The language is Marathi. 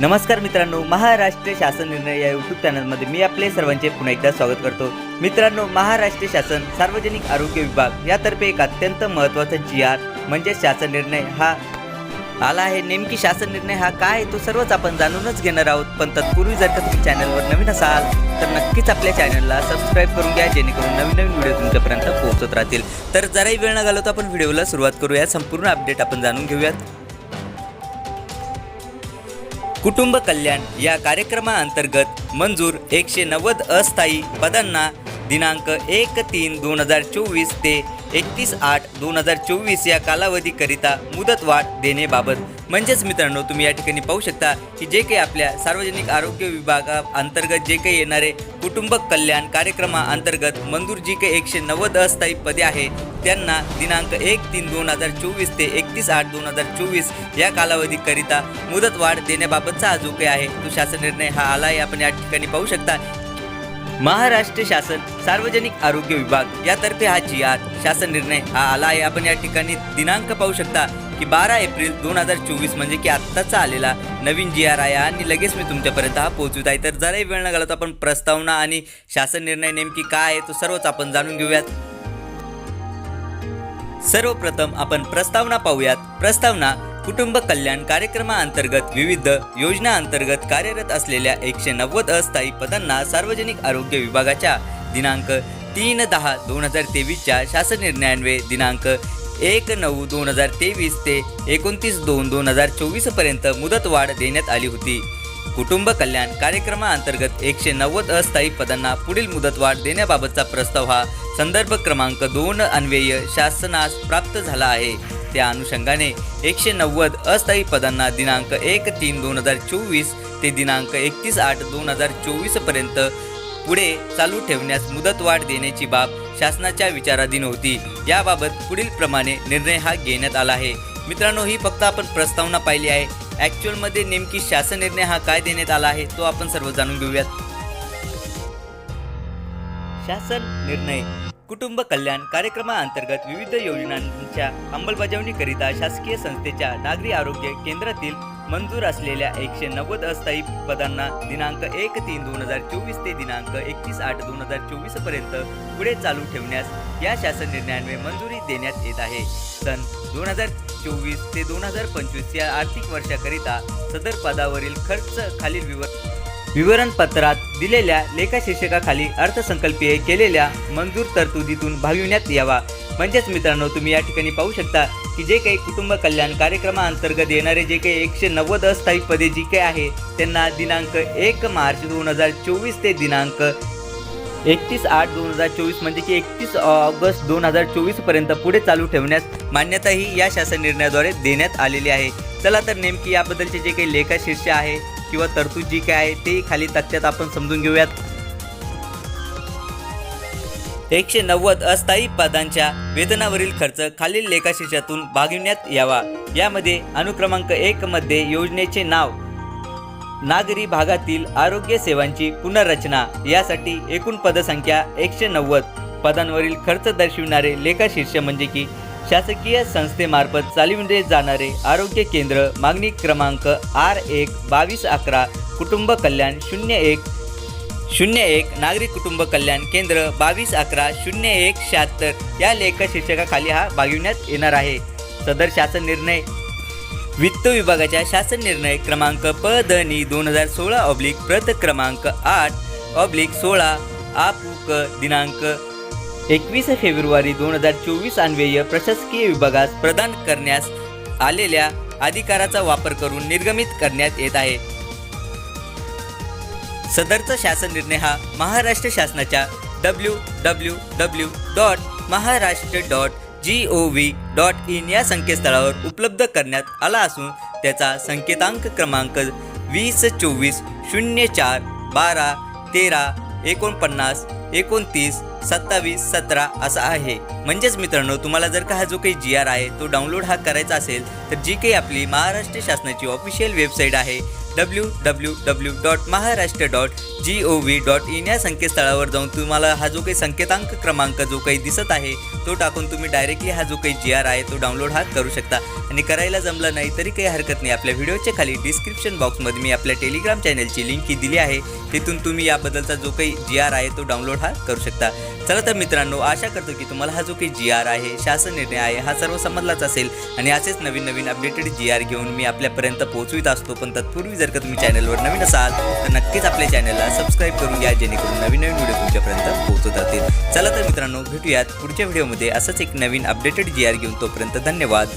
नमस्कार मित्रांनो महाराष्ट्र शासन निर्णय या यूट्यूब चॅनलमध्ये मी आपले सर्वांचे पुन्हा एकदा स्वागत करतो. मित्रांनो महाराष्ट्र शासन सार्वजनिक आरोग्य विभाग यातर्फे एक अत्यंत महत्त्वाचा जी आर म्हणजे शासन निर्णय हा आला आहे. नेमकी शासन निर्णय हा काय आहे तो सर्वच आपण जाणूनच घेणार आहोत. पण तत्पूर्वी जर का तुम्ही चॅनलवर नवीन असाल तर नक्कीच आपल्या चॅनलला सबस्क्राईब करून घ्या जेणेकरून नवीन नवीन व्हिडिओ तुमच्यापर्यंत पोहोचत राहतील. तर जराही वेळ न घालवता आपण व्हिडिओला सुरुवात करूया. संपूर्ण अपडेट आपण जाणून घेऊयात. कुटुंब कल्याण या कार्यक्रमाअंतर्गत मंजूर एकशे नव्वद अस्थायी पदांना दिनांक एक तीन दोन हजार चोवीस ते एकतीस आठ दोन हजार चोवीस या कालावधीकरिता मुदतवाढ देण्याबाबत. म्हणजेच मित्रांनो तुम्ही या ठिकाणी पाहू शकता की जे काही आपल्या सार्वजनिक आरोग्य विभागा अंतर्गत जे काही येणारे कुटुंब कल्याण कार्यक्रमाअंतर्गत मंजूर जी काही एकशे नव्वद अस्थायी पदे आहे त्यांना दिनांक एक तीन दोन हजार चोवीस ते एकतीस आठ दोन हजार चोवीस या कालावधीकरिता मुदतवाढ देण्याबाबतचा हा जो काही आहे तो शासन निर्णय हा आला आहे आपण या ठिकाणी पाहू शकता महाराष्ट्र शासन सार्वजनिक आरोग्य विभाग यातर्फे हा जी आर शासन निर्णय हा आला आहे. आपण या ठिकाणी दिनांक पाहू शकता की बारा एप्रिल दोन हजार चोवीस म्हणजे की आत्ताचा आलेला नवीन जी आर आहे आणि लगेच मी तुमच्यापर्यंत हा पोहोचवत आहे. तर जराही वेळ न घालवता आपण प्रस्तावना आणि शासन निर्णय नेमकी काय आहे तो सर्वच आपण जाणून घेऊयात. सर्वप्रथम आपण प्रस्तावना पाहूयात. प्रस्तावना कुटुंब कल्याण कार्यक्रमाअंतर्गत विविध योजना अंतर्गत कार्यरत असलेल्या एकशे नव्वद अस्थायी पदांना सार्वजनिक आरोग्य विभागाच्या दिनांक तीन दहा दोन हजार तेवीसच्या शासन निर्णयान्वये दिनांक एक नऊ दोन हजार तेवीस ते एकोणतीस दोन दोन हजार चोवीसपर्यंत मुदतवाढ देण्यात आली होती. कुटुंब कल्याण कार्यक्रमाअंतर्गत एकशे नव्वद अस्थायी पदांना पुढील मुदतवाढ देण्याबाबतचा प्रस्ताव हा संदर्भ क्रमांक दोन अन्वय शासनास प्राप्त झाला आहे. त्या अनुषंगाने एकशे नव्वद अस्थायी पदांना दिनांक एक तीन दोन हजार चोवीस ते दिनांक एकतीस आठ दोन हजार चोवीसपर्यंत पुढे चालू ठेवण्यास मुदतवाढ देण्याची बाब शासनाच्या विचाराधीन होती. याबाबत पुढील प्रमाणे निर्णय हा घेण्यात आला आहे. मित्रांनो ही फक्त आपण प्रस्तावना पाहिली आहे. ॲक्च्युअलमध्ये नेमकी शासन निर्णय हा काय देण्यात आला आहे तो आपण सर्व जाणून घेऊयात. शासन निर्णय कुटुंब कल्याण कार्यक्रमाअंतर्गत विविध योजनांच्या अंमलबजावणीकरिता शासकीय संस्थेच्या नागरी आरोग्य केंद्रातील मंजूर असलेल्या एकशे नव्वद अस्थायी पदांना दिनांक एक तीन दोन हजार चोवीस ते दिनांक एकतीस आठ दोन हजार चोवीसपर्यंत पुढे चालू ठेवण्यास या शासन निर्णयान्वये मंजुरी देण्यात येत आहे. सन दोन हजार चोवीस ते दोन हजार पंचवीस या आर्थिक वर्षाकरिता सदर पदावरील खर्च खालील विवर विवरणपत्रात दिलेल्या लेखाशीर्षकाखाली अर्थसंकल्पीय केलेल्या मंजूर तरतुदीतून भागविण्यात यावा. म्हणजेच मित्रांनो तुम्ही या ठिकाणी पाहू शकता की जे काही कुटुंब कल्याण कार्यक्रमाअंतर्गत येणारे जे काही एकशे नव्वद अस्थायी पदे जी काही आहे त्यांना दिनांक एक मार्च दोन हजार चोवीस ते दिनांक एकतीस आठ दोन हजार चोवीस म्हणजे की एकतीस ऑगस्ट दोन हजार चोवीसपर्यंत पुढे चालू ठेवण्यास मान्यताही या शासन निर्णयाद्वारे देण्यात आलेली आहे. चला तर नेमकी याबद्दलचे जे काही लेखाशीर्ष आहे किंवा तरतूद जी काय आहे ते खाली तथ्यात आपण समजून घेऊयात. एकशे नव्वद अस्थायी पदांच्या वेतनावरील खर्च खालील लेखाशीर्षातून भागविण्यात यावा. यामध्ये अनुक्रमांक एक मध्ये योजनेचे नाव नागरी भागातील आरोग्य सेवांची पुनर्रचना यासाठी एकूण पदसंख्या एकशे नव्वद. पदांवरील खर्च दर्शविणारे लेखाशीर्ष म्हणजे की शासकीय संस्थेमार्फत चालविले जाणारे आरोग्य केंद्र मागणी क्रमांक आर एक बावीस अकरा कुटुंब कल्याण शून्य एक शून्य एक नागरिक कुटुंब कल्याण केंद्र बावीस अकरा शून्य एक शहात्तर. या लेखशीर्षकाखाली हा भागविण्यात येणार आहे. सदर शासन निर्णय. वित्त विभागाच्या शासन निर्णय क्रमांक प द नि दोन हजार सोळा ऑब्लिक प्रत क्रमांक आठ ऑब्लिक सोळा आपुक दिनांक एकवीस फेब्रुवारी दोन हजार चोवीस अन्वय प्रशासकीय विभागास प्रदान करण्यास आलेल्या अधिकाराचा वापर करून निर्गमित करण्यात येत आहे. सदरचा शासन निर्णय हा महाराष्ट्र शासनाच्या W W W dot Maharashtra dot G O V dot in या संकेतस्थळावर उपलब्ध करण्यात आला असून त्याचा संकेतांक क्रमांक वीस चोवीस शून्य चार बारा तेरा एकोणपन्नास एकोणतीस सत्तावीस सतरा असा आहे. म्हणजेच मित्रांनो तुम्हाला जर का हा जो काही जी आर आहे तो डाउनलोड हा करायचा असेल तर जी काही आपली महाराष्ट्र शासनाची ऑफिशियल वेबसाईट आहे. W W W dot Maharashtra dot G O V dot in या संकेतस्थळावर जाऊन तुम्हाला हा जो काही संकेतांक क्रमांक जो काही दिसत आहे तो टाकून तुम्ही डायरेक्टली हा जो काही जी आर आहे तो डाउनलोड हा करू शकता. आणि करायला जमलं नाही तरी काही हरकत नाही. आपल्या व्हिडिओच्या खाली डिस्क्रिप्शन बॉक्समध्ये मी आपल्या टेलिग्राम चॅनलची लिंक ही दिली आहे. तिथून तुम्ही याबद्दलचा जो काही जी आर आहे तो डाउनलोड हा करू शकता. चला तर मित्रांनो आशा करतो की तुम्हाला हा जो काही जी आर आहे शासन निर्णय आहे हा सर्व समजलाच असेल. आणि असेच नवीन नवीन अपडेटेड जी आर घेऊन मी आपल्यापर्यंत पोहोचवित असतो पण तत्पूर्वी जर का तुम्ही चॅनलवर नवीन असाल तर नक्कीच आपल्या चॅनलला सबस्क्राईब करून घ्या जेणेकरून नवीन नवीन व्हिडिओ तुमच्यापर्यंत पोहोचत राहतील. चला तर मित्रांनो भेटूयात पुढच्या व्हिडिओमध्ये असंच एक नवीन अपडेटेड जी आर घेऊन तोपर्यंत धन्यवाद.